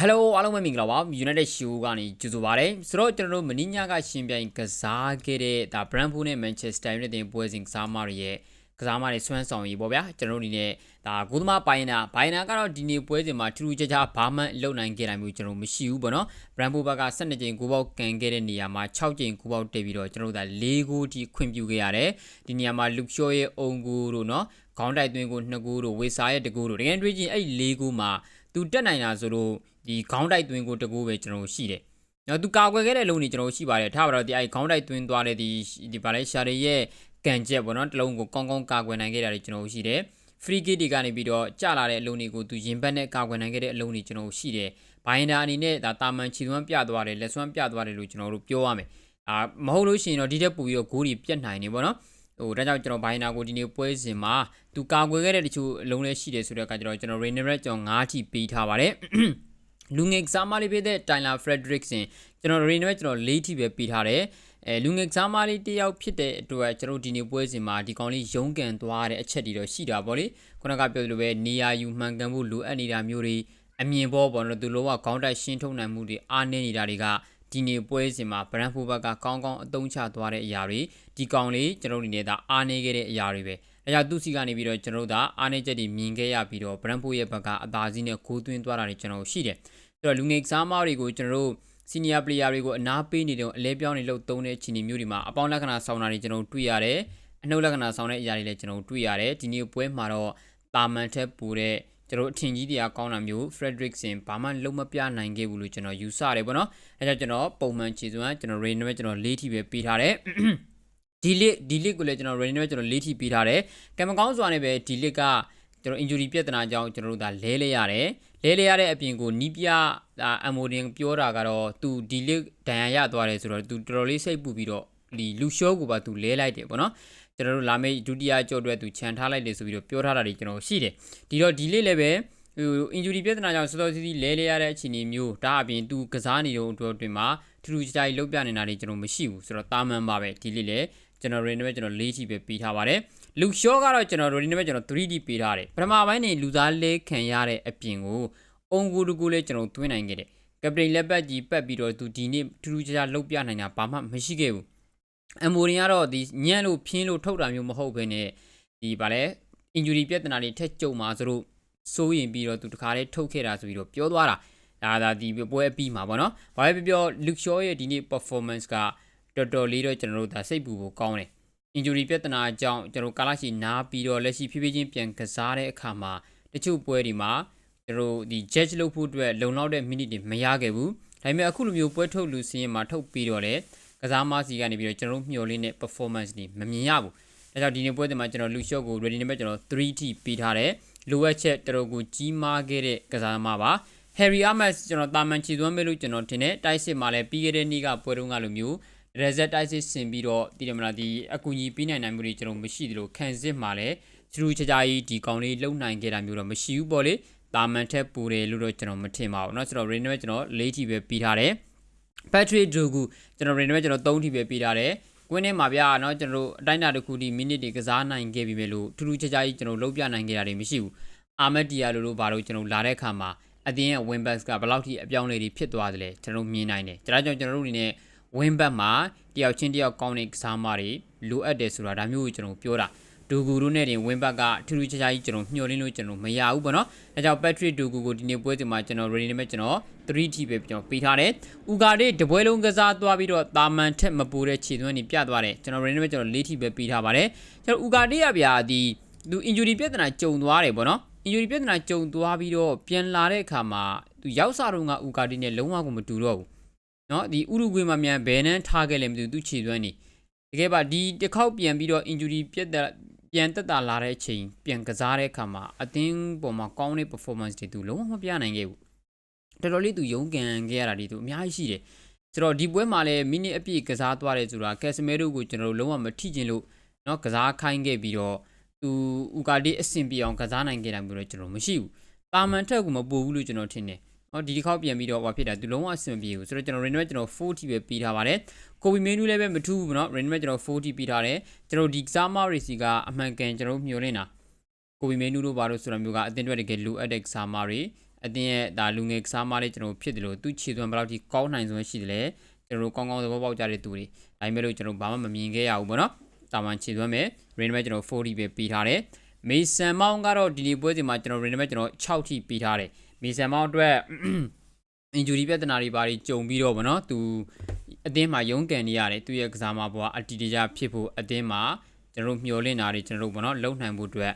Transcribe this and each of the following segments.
Hello အားလုံးပဲမင်္ဂလာပါ United Show ကနေကြိုဆိုပါရစေဆိုတော့ကျွန်တော်တို့မင်းညကရှင်ပြိုင်ကစားခဲ့တဲ့ဒါ Brentford နဲ့ Manchester United တင်ပွဲစဉ်ကစားမတွေရဲ့ကစားမတွေဆွမ်းဆောင်ရေးပေါ့ဗျာကျွန်တော်တို့အနေနဲ့ဒါဂိုးသမားပိုင်းနာဘိုင်နာကတော့ဒီနေ့ပွဲစဉ်မှာထူးထူးခြားခြားဘာမှလုံနိုင်ခဲ့တာမျိုးကျွန်တော်မရှိဘူးပေါ့နော် Brentford ဘက်က12ကြိမ်ဂိုးပေါက်ကန်ခဲ့တဲ့နေရာမှာ6ကြိမ်ဂိုးပေါက်တက်ပြီးတော့ကျွန်တော်တို့ဒါ4ဂိုးထိခွင့်ပြုခဲ့ရတယ်ဒီနေရာမှာ Luke Shaw ရဲ့အုံဂိုးတို့နော်ခေါင်းတိုက်သွင်းကို2ဂိုးတို့ဝေစာရဲ့1ဂိုးတို့တကယ်တွေးကြည့်အဲ့4ဂိုးမှာသူတက်နိုင်တာဆိုတော့ ဒီခေါင်းတိုက်သွင်းကိုတကူပဲကျွန်တော်ရှိတယ်။နော်သူကာကွယ်ခဲ့တဲ့လုံနေကျွန်တော်ရှိပါတယ်။ထားပါတော့ဒီအဲခေါင်းတိုက်သွင်းသွားတဲ့ဒီဒီပါလဲရှာရီရဲ့ကန်ချက်ပေါ့နော်တလုံးကိုကောင်းကောင်းကာကွယ်နိုင်ခဲ့တာတွေကျွန်တော်ရှိတယ်။ free kick တွေကနေပြီးတော့ကျလာတဲ့အလုံးတွေကိုသူရင်ဘတ်နဲ့ကာကွယ်နိုင်ခဲ့တဲ့အလုံးတွေကျွန်တော်ရှိတယ်။ဘိုင်ဒါအနေနဲ့ဒါတာမန်ချီသွမ်းပြသွားတယ်လက်စွမ်းပြသွားတယ်လို့ကျွန်တော်တို့ပြောရမယ်။အာမဟုတ်လို့ရှိရင်တော့ဒီတက်ပူပြီးတော့ဂိုးတွေပြတ်နိုင်နေပေါ့နော်။ဟိုဒါကြောင့်ကျွန်တော်ဘိုင်နာကိုဒီနေ့ပွဲစဉ်မှာသူကာကွယ်ခဲ့တဲ့တချို့အလုံးလေးရှိတယ်ဆိုတဲ့အခါကျတော့ကျွန်တော် Rainer ကျွန်တော်9ထိပေးထားပါတယ်။ လူငယ်ကစားမလေးဖြစ်တဲ့တိုင်လာဖရက်ဒရစ်ဆင်ကျွန်တော်ရေနမဲ့ကျွန်တော်၄ထိပဲပေးထားတယ်အဲလူငယ်ကစားမလေးတယောက်ဖြစ်တဲ့အတွက်ကျွန်တော်ဒီနေ့ပွဲစဉ်မှာဒီကောင်လေးရုန်းကန်သွားတဲ့အချက်တွေတော့ရှိတာပေါ့လေခုနကပြောသလိုပဲနေရာယူမှန်ကန်ဖို့လိုအပ်နေတာမျိုးတွေအမြင်ပေါ်ပေါ့နော်သူလောကခေါင်းတိုက်ရှင်းထုတ်နိုင်မှုတွေအားနည်းနေတာတွေကဒီနေ့ပွဲစဉ်မှာဗရန်ဖိုဘက်ကကောင်းကောင်းအသုံးချသွားတဲ့အရာတွေ ဒီကောင်လေးကျွန်တော်အနေနဲ့ဒါအားနည်းခဲ့တဲ့အရာတွေပဲအဲကြောင့်သူစီကနေပြီးတော့ကျွန်တော်တို့ဒါအားနည်းချက်တွေမြင်ခဲ့ရပြီးတော့ဗရန်ဖိုရဲ့ဘက်ကအသာစီးနဲ့ကိုးသွင်းသွားတာတွေကျွန်တော်ရှိတယ်ဆိုတော့လူငယ်ကစားမတွေကိုကျွန်တော်တို့ senior player တွေကိုအနားပေးနေတဲ့အလဲပြောင်းနေလို့သုံးတဲ့အခြေအနေမျိုးတွေမှာအပေါင်းလက္ခဏာဆောင်တာတွေကျွန်တော်တွေ့ရတယ်အနှုတ်လက္ခဏာဆောင်တဲ့အရာတွေလည်းကျွန်တော်တွေ့ရတယ်ဒီနေ့ပွဲမှာတော့တာမန်ထက်ပူတဲ့ကျွန်တော်အထင်ကြီးတရားကောင်းတာမျိုး Frederickson ဘာမှလုံးမပြနိုင်ခဲ့ဘူးလို့ကျွန်တော်ယူဆတယ်ပေါ့နော်အဲကြောင့်ကျွန်တော်ပုံမှန်ခြေစွမ်းကျွန်တော် rain နဲ့ကျွန်တော်၄ထိပဲပေးထားတယ် ဒီလစ်ဒီလစ်ကိုလည်းကျွန်တော် rain နဲ့ကျွန်တော်၄ထိပေးထားတယ်ကံမကောင်းစွာနဲ့ပဲဒီလစ်ကကျွန်တော် injury ပြဿနာကြောင့်ကျွန်တော်တို့ဒါလဲလဲရတယ်လဲလဲရတဲ့အပြင်ကိုနီးပြအမိုဒင်ပြောတာကတော့သူဒီလစ်ဒဏ်ရာရသွားတယ်ဆိုတော့သူတော်တော်လေးစိတ်ပူပြီးတော့ဒီလူရှော့ကိုပါသူလဲလိုက်တယ်ပေါ့နော်ကျွန်တော်တို့လာမယ့်ဒုတိယကြော့အတွက်သူခြံထားလိုက်တယ်ဆိုပြီးတော့ပြောထားတာတွေကျွန်တော်ရှိတယ်ဒီတော့ဒီလေးလည်းပဲဟို injury ပြဿနာကြောင့်စောစောစီးစီးလဲလဲရတဲ့အခြေအနေမျိုးဒါအပြင်သူကစားနေတော့အတွက်တွင်မှာထူးထူးခြားခြားကြီးလုပ်ပြနေတာတွေကျွန်တော်မရှိဘူးဆိုတော့တာမန်ပါပဲဒီလေးလည်း ကျွန်တော်ရင်းနဲ့ကျွန်တော်၄ချီပဲပေးထားပါတယ်လူရှော့ကတော့ကျွန်တော်ရင်းနဲ့ကျွန်တော် 3D ပေးထားတယ်ပထမပိုင်းနေလူသားလဲခံရတဲ့အပြင်ကိုအုံကူတကူလည်းကျွန်တော်သွင်းနိုင်ခဲ့တယ်ကပတိန်လက်ပတ်ကြီးပတ်ပြီးတော့သူဒီနေ့ထူးထူးခြားခြားလုပ်ပြနိုင်တာဘာမှမရှိခဲ့ဘူးအမိုရင်ကတော့ဒီညံ့လို့ဖြင်းလို့ထုတ်တာမျိုးမဟုတ်ဘဲနဲ့ဒီဗာလဲ injury ပြဿနာတွေထက်ကြုံမှာဆိုတော့စိုးရင်ပြီးတော့သူတခါလေးထုတ်ခဲ့တာဆိုပြီးတော့ပြောသွားတာဒါဒါဒီပွဲအပြီးမှာပေါ့နော်ဘာပဲပြောပြော Luke Shaw ရဲ့ဒီနေ့ performance က တော်တော်လေးတော့ကျွန်တော်တို့ဒါစိတ်ပူဖို့ကောင်းတယ် injury ပြဿနာအကြောင်းကျွန်တော်ကာလရှိနားပြီးတော့လက်ရှိဖြည်းဖြည်းချင်းပြန်ကစားတဲ့အခါမှာတချို့ပွဲတွေမှာကျွန်တော်ဒီ judge လုပ်ဖို့အတွက်လုံလောက်တဲ့ minute တွေမရခဲ့ဘူးဒါပေမဲ့အခုလိုမျိုးပွဲထုတ်လူစင်းရင်မှာထုတ်ပြီးတော့လေကစားမစီကနေပြီးတော့ကျွန်တော်တို့မျှော်လင့်တဲ့ performance တွေမမြင်ရဘူးဒါကြောင့်ဒီနေ့ပွဲတွေမှာကျွန်တော်လူ shot ကို ready နဲ့ပဲကျွန်တော် 3T ပေးထားတယ်လိုအပ်ချက်တော်တော်ကိုကြီးမားခဲ့တဲ့ကစားသမားပါ Harry Ahmed ကျွန်တော်တာမန်ချီသွမ်းမဲ့လို့ကျွန်တော်ထင်တယ်တိုက်စစ်မှာလည်းပြီးခဲ့တဲ့နေ့ကပွဲတုန်းကလိုမျိုး reset တိုက်စစ်ဆင်ပြီးတော့တည်တယ်မလားဒီအကူကြီးပြီးနိုင်နိုင်မှုတွေကျွန်တော်မရှိသလိုခံစစ်မှာလည်းချူချာချာကြီးဒီကောင်လေးလုံနိုင်ခဲ့တာမျိုးတော့မရှိဘူးပေါ့လေတာမန်ထက်ပူတယ်လို့တော့ကျွန်တော်မထင်ပါဘူးเนาะဆိုတော့ Rain နဲ့ကျွန်တော်၄ထီပဲပြီးထားတယ် Patrick Dogu ကျွန်တော် Rain နဲ့ကျွန်တော်၃ထီပဲပြီးထားတယ်ကွင်းထဲမှာဗျာเนาะကျွန်တော်တို့အတိုင်းအတာတစ်ခုဒီမိနစ်တွေကစားနိုင်ခဲ့ပြီပဲလို့ထူးထူးခြားခြားကြီးကျွန်တော်လုံးပြနိုင်ခဲ့တာတွေမရှိဘူးအာမက်တီယာလိုလိုဘာလို့ကျွန်တော်လာတဲ့အခါမှာအတင်းရဲ့ win backs ကဘယ်လောက်ထိအပြောင်းလဲတွေဖြစ်သွားသလဲကျွန်တော်မြင်နိုင်တယ်ဒါကြောင့်ကျွန်တော်တို့အနေနဲ့ win back မှာတယောက်ချင်းတယောက်ကောင်းတဲ့ကစားမတွေလိုအပ်တယ်ဆိုတာဒါမျိုးကိုကျွန်တော်ပြောတာဒူဂူတို့နဲ့တင် win back ကထူးထူးခြားခြားကြီးကျွန်တော်မျှော်လင့်လို့ကျွန်တော်မရဘူးပေါ့နော်။အဲကြောင့် Patrick ဒူဂူကိုဒီနေ့ပွဲစဉ်မှာကျွန်တော် ready နဲ့ကျွန်တော် 3T ပဲကျွန်တော်ပေးထားတယ်။ဥကာဒေတပွဲလုံးကစားသွားပြီးတော့တာမန်ထက်မပိုတဲ့ခြေသွင်းနေပြသွားတယ်။ကျွန်တော် ready နဲ့ကျွန်တော် 4T ပဲပေးထားပါတယ်။ကျွန်တော်ဥကာဒေရဗျာဒီသူ injury ပြဿနာကြုံသွားတယ်ပေါ့နော်။ injury ပြဿနာကြုံသွားပြီးတော့ပြန်လာတဲ့အခါမှာသူရောက်စားတော့ကဥကာဒေနဲ့လုံးဝကိုမတူတော့ဘူး။ နော်ဒီဥရုဂွေမှာမြန်ဘယ်နှန်းထားခဲ့လဲမသိဘူးသူခြေသွင်းနေတကယ်ပါဒီတစ်ခေါက်ပြန်ပြီးတော့ injury ပြက်တဲ့ပြန်တက်တာလာတဲ့အချိန်ပြန်ကစားတဲ့အခါမှာအသင်းပေါ်မှာကောင်းတဲ့ performance တွေသူလုံးဝမပြနိုင်ခဲ့ဘူးတော်တော်လေးသူရုန်းကန်ခဲ့ရတာဒီသူအများကြီးရှိတယ်ဆိုတော့ဒီပွဲမှာလည်းမိနစ်အပြည့်ကစားသွားတယ်ဆိုတာကက်စမဲတို့ကိုကျွန်တော်တို့လုံးဝမထိကျင်လို့เนาะကစားခိုင်းခဲ့ပြီးတော့သူဥကာဒီအဆင်ပြေအောင်ကစားနိုင်ခဲ့တာမျိုးတော့ကျွန်တော်မရှိဘူးတာမန်ထက်ကမပို့ဘူးလို့ကျွန်တော်ထင်တယ် ဟောဒီတစ်ခေါက်ပြန်ပြီးတော့ဟောဖြစ်တာသူလုံးဝအဆင်ပြေဘူးဆိုတော့ကျွန်တော် Renewal ကျွန်တော်40ပဲပြီးထားပါတယ်ကိုဘီမင်းနူးလည်းပဲမထူးဘူးเนาะ Renewal ကျွန်တော်40ပြီးထားတယ်ကျွန်တော်ဒီကစားမရီစီကအမှန်ကန်ကျွန်တော်မျှော်လင့်တာကိုဘီမင်းနူးတို့ဘာလို့ဆိုတာမျိုးကအတင်းတွက်တကယ်လိုအပ်တဲ့ကစားမတွေ အတင်းရဲ့ဒါလူငယ်ကစားမလေးကျွန်တော်ဖြစ်တယ်လို့သူခြေသွမ်းဘယ်လောက်ထိကောင်းနိုင်စွမ်းရှိတယ်လဲကျွန်တော်ကောင်းကောင်းသဘောပေါက်ကြတဲ့သူတွေဒါပေမဲ့လို့ကျွန်တော်ဘာမှမမြင်ခဲ့ရဘူးပေါ့နော်တာမန်ခြေသွမ်းမယ် range မဲ့ကျွန်တော်40ပဲပေးထားတယ်မေဆန်မောင်းကတော့ဒီနေ့ပွဲစဉ်မှာကျွန်တော် range မဲ့ကျွန်တော်6ထိပေးထားတယ် မေဆန်မောင်းအတွက် injury ပြဿနာတွေဘာတွေကြုံပြီးတော့ဗောနော်သူအသင်းမှာရုန်းကန်နေရတယ်သူရဲ့ကစားမဘွားအတီတကြဖြစ်ဖို့အသင်းမှာကျွန်တော်တို့မျှော်လင့်တာတွေကျွန်တော်တို့ဗောနော်လုံနိုင်ဖို့အတွက်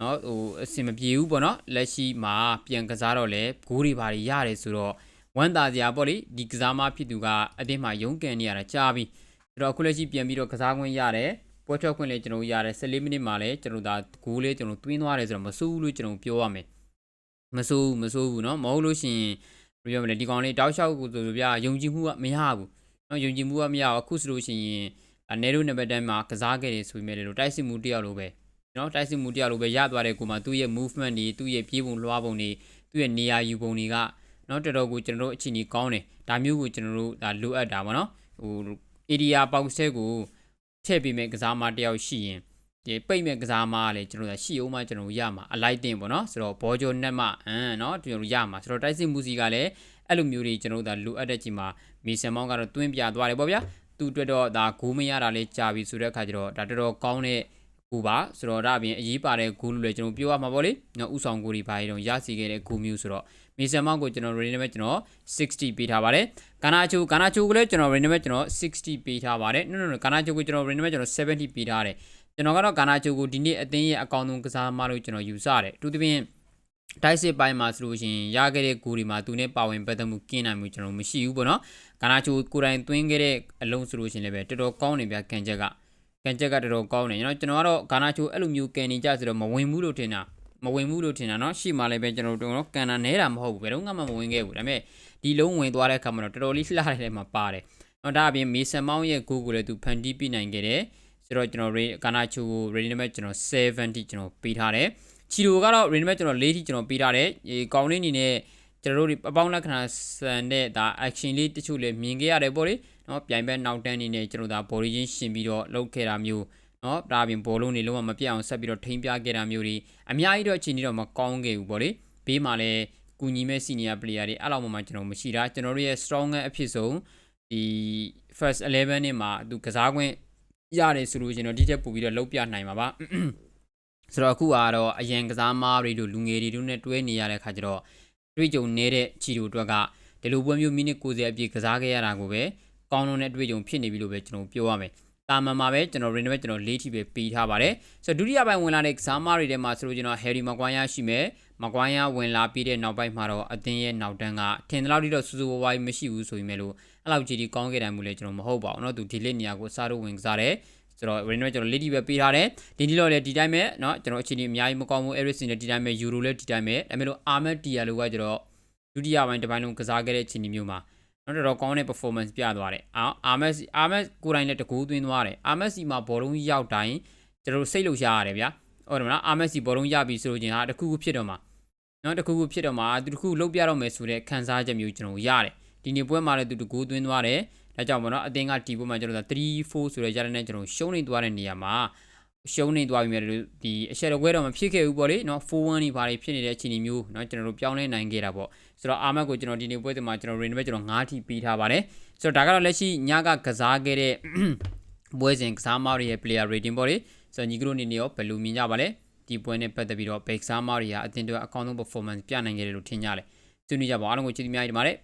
နော်ဟိုအဆင်မပြေဘူးဗောနော်လက်ရှိမှာပြန်ကစားတော့လေဂိုးတွေဘာတွေရတယ်ဆိုတော့ဝမ်းသာစရာပေါ့လေဒီကစားမဖြစ်သူကအသင်းမှာရုန်းကန်နေရတာကြားပြီဆိုတော့အခုလက်ရှိပြန်ပြီးတော့ကစားခွင့်ရတယ်ပွဲထွက်ခွင့်လည်းကျွန်တော်ရတယ်14မိနစ်မှာလည်းကျွန်တော်ဒါဂိုးလေးကျွန်တော်တွင်းသွားတယ်ဆိုတော့မစိုးဘူးလို့ကျွန်တော်ပြောရမယ် မစိုးဘူးမစိုးဘူးเนาะမဟုတ်လို့ရှိရင် ဘယ်လိုပြောမလဲဒီကောင်လေးတောက်လျှောက်ကိုဆိုပြယုံကြည်မှုကမရဘူးเนาะယုံကြည်မှုကမရဘူးအခုဆိုလို့ရှိရင်အနေတို့နံပါတ်10မှာကစားခဲ့တယ်ဆိုပေမဲ့လို့တိုက်စစ်မှုတယောက်လိုပဲเนาะတိုက်စစ်မှုတယောက်လိုပဲရသွားတဲ့ကိုမှသူ့ရဲ့ movement တွေသူ့ရဲ့ပြေးပုံလွှားပုံတွေသူ့ရဲ့နေရာယူပုံတွေကเนาะတော်တော်ကိုကျွန်တော်တို့အချိန်ကြီးကောင်းတယ်ဒါမျိုးကိုကျွန်တော်တို့ဒါလိုအပ်တာပါเนาะဟို area ပေါက်ဆဲကိုထည့်ပေးမဲ့ကစားမတယောက်ရှိရင် ဒီပိတ်မဲ့ကစားမားလည်းကျွန်တော်တို့ရှိအောင်မှကျွန်တော်တို့ရမှာအလိုက်တင်ပေါ့နော်ဆိုတော့ဘောဂျိုနက်မအမ်နော်ကျွန်တော်တို့ရမှာဆိုတော့တိုက်စစ်မူစီကလည်းအဲ့လိုမျိုးတွေကျွန်တော်တို့ဒါလိုအပ်တဲ့ချိန်မှာမီဆန်မောင်းကတော့တွင်းပြသွားတယ်ပေါ့ဗျာသူအတွက်တော့ဒါဂူးမရတာလေးကြာပြီဆိုတဲ့အခါကျတော့ဒါတော်တော်ကောင်းတဲ့ဂူပါဆိုတော့ဒါအပြင်အရေးပါတဲ့ဂူလို့လည်းကျွန်တော်ပြောရမှာပေါ့လေနော်ဥဆောင်ဂူတွေဘာတွေတော့ရရှိခဲ့တဲ့ဂူမျိုးဆိုတော့မီဆန်မောင်းကိုကျွန်တော် range နဲ့ကျွန်တော်60ပေးထားပါတယ်ကာနာချိုကာနာချိုကိုလည်းကျွန်တော် range နဲ့ကျွန်တော်60ပေးထားပါတယ်နော်နော်ကာနာချိုကိုကျွန်တော် range နဲ့ကျွန်တော်70ပေးထားတယ် ကျွန်တော်ကတော့ကာနာချိုကိုဒီနေ့အသင်းရဲ့အကောင့်ဆုံးကစားမလို့ကျွန်တော်ယူဆတယ်အထူးသဖြင့်တိုက်စစ်ပိုင်းမှာဆိုလို့ရှိရင်ရခဲ့တဲ့ဂူတွေမှာသူနဲ့ပါဝင်ပတ်သက်မှုကင်းနိုင်မှုကျွန်တော်မရှိဘူးပေါ့နော်ကာနာချိုကိုယ်တိုင်သွင်းခဲ့တဲ့အလုံးဆိုလို့ရှိရင်လည်းပဲတော်တော်ကောင်းနေဗျကန်ချက်ကကန်ချက်ကတော်တော်ကောင်းနေကျွန်တော်ကျွန်တော်ကတော့ကာနာချိုအဲ့လိုမျိုးကန်နေကြဆိုတော့မဝင်ဘူးလို့ထင်တာမဝင်ဘူးလို့ထင်တာเนาะရှေ့မှာလည်းပဲကျွန်တော်တို့တော့ကန်နာနဲတာမဟုတ်ဘူးဘယ်တော့မှမဝင်ခဲ့ဘူးဒါပေမဲ့ဒီလုံးဝင်သွားတဲ့အခါမှာတော့တော်တော်လေးလှတဲ့ထဲမှာပါတယ်။တော့ဒါအပြင်မေဆန်မောင်းရဲ့ဂိုးကိုလည်းသူဖန်တီးပြနိုင်ခဲ့တယ်။ ဆိုတော့ကျွန်တော်ကာနာချိုကို ready number ကျွန်တော်70ကျွန်တော်ပေးထားတယ်။ချီရိုကတော့ ready number ကျွန်တော်4ထိကျွန်တော်ပေးထားတယ်။ဒီကောင်းလေးအနေနဲ့ကျွန်တော်တို့အပေါင်းလက္ခဏာဆန်တဲ့ဒါ action လေးတချို့လည်းမြင်ခဲ့ရတယ်ပေါ့လေ။နော်ပြိုင်ဘက်နောက်တန်းအနေနဲ့ကျွန်တော်ဒါ body ချင်းရှင်ပြီးတော့လုပ်ခဲ့တာမျိုးနော်ဒါအပြင်ဘောလုံးတွေလုံးဝမပြတ်အောင်ဆက်ပြီးတော့ထိန်းပြခဲ့တာမျိုးတွေအများကြီးတော့အချိန်ကြီးတော့မကောင်းခဲ့ဘူးပေါ့လေ။ဘေးမှာလည်းကူညီမဲ့ senior player တွေအဲ့လောက်မှကျွန်တော်မရှိတာကျွန်တော်တို့ရဲ့ stronger အဖြစ်ဆုံးဒီ first 11နဲ့မှာသူကစားခွင့် ရတယ်ဆိုလို့ကျွန်တော်ဒီချက်ပို့ပြီးတော့လုံးပြနိုင်မှာပါဆိုတော့အခုကတော့အရန်ကစားမားတွေတို့လူငယ်တွေတို့နဲ့တွဲနေရတဲ့ခါကျတော့တွေ့ကြုံနေတဲ့ချီတို့အတွက်ကဒီလိုပွဲမျိုးမိနစ်90အပြည့်ကစားခဲ့ရတာကိုပဲကောင်းလုံးနဲ့တွေ့ကြုံဖြစ်နေပြီလို့ပဲကျွန်တော်ပြောရမယ် တာမန်မှာပဲကျွန်တော် range ပဲကျွန်တော်၄ထိပဲပေးထားပါတယ်ဆိုတော့ဒုတိယပိုင်းဝင်လာတဲ့ကစားမတွေထဲမှာဆိုလို့ကျွန်တော် Harry Maguire ရှိမယ် Maguire ဝင်လာပြီးတဲ့နောက်ပိုင်းမှာတော့အသင်းရဲ့နောက်တန်းကထင်သလောက်တိတော့စူးစူးဝါးဝါးမရှိဘူးဆိုပေမဲ့လို့အဲ့လောက်ကြီးကြီးကောင်းခဲ့တယ်မှုလည်းကျွန်တော်မဟုတ်ပါဘူးเนาะသူဒီလက်နေရာကိုစားတော့ဝင်ကစားတယ်ဆိုတော့ range ပဲကျွန်တော်လေးတီပဲပေးထားတယ်ဒီဒီတော့လည်းဒီတိုင်းပဲเนาะကျွန်တော်အခြေအနေအများကြီးမကောင်းဘူး Ericsson လည်းဒီတိုင်းပဲ Euro လည်းဒီတိုင်းပဲဒါပေမဲ့လို့ Ahmed Diallo ကကျွန်တော်ဒုတိယပိုင်းတစ်ပိုင်းလုံးကစားခဲ့တဲ့အခြေအနေမျိုးမှာနော် တော်တော်ကောင်းတဲ့ performance ပြသွားတယ်အာ RMS RMS ကိုယ်တိုင်လည်းတကူးသွင်းသွားတယ် RMS မှာဘောလုံးရောက်တိုင်းကျွန်တော်စိတ်လှုပ်ရှားရတယ်ဗျာဟုတ်တယ်မလား RMS ဘောလုံးရပြီဆိုလို့ချင်းဟာတကူးဖြစ်တော့မှာနော်တကူးဖြစ်တော့မှာသူတကူးလုတ်ပြတော့မယ်ဆိုတဲ့ခံစားချက်မျိုးကျွန်တော်ရတယ်ဒီနေ့ပွဲမှာလည်းသူတကူးသွင်းသွားတယ်ဒါကြောင့်ဗောနော်အတင်းကဒီပွဲမှာကျွန်တော်3 4ဆိုတဲ့ရတဲ့နဲ့ကျွန်တော်ရှုံးနေသွားတဲ့နေရာမှာရှုံးနေသွားပြီမြဲလို့ဒီအချက်တော်ခွဲတော့မဖြစ်ခဲ့ဘူးပေါ့လေနော်4 1နေပါလေဖြစ်နေတဲ့အခြေအနေမျိုးနော်ကျွန်တော်တို့ပြောင်းလဲနိုင်ခဲ့တာပေါ့ ဆိုတော့အာမတ်ကိုကျွန်တော်ဒီနေ့ပွဲစဉ်မှာကျွန်တော် range ပဲကျွန်တော်9ထိပေးထားပါတယ်ဆိုတော့ဒါကတော့လက်ရှိညကကစားခဲ့တဲ့ပွဲစဉ်ကစားမတွေရဲ့ player rating ပေါ့လေဆိုတော့ညီကတို့အနေနဲ့ရောဘယ်လိုမြင်ကြပါလဲဒီပွဲနဲ့ပတ်သက်ပြီးတော့ဘယ်ကစားမတွေကအတင်းတွေအကောင်းဆုံး performance ပြနိုင်ခဲ့တယ်လို့ထင်ကြလဲဆွေးနွေးကြပါအားလုံးကိုကျေးဇူးများကြီးတင်ပါတယ်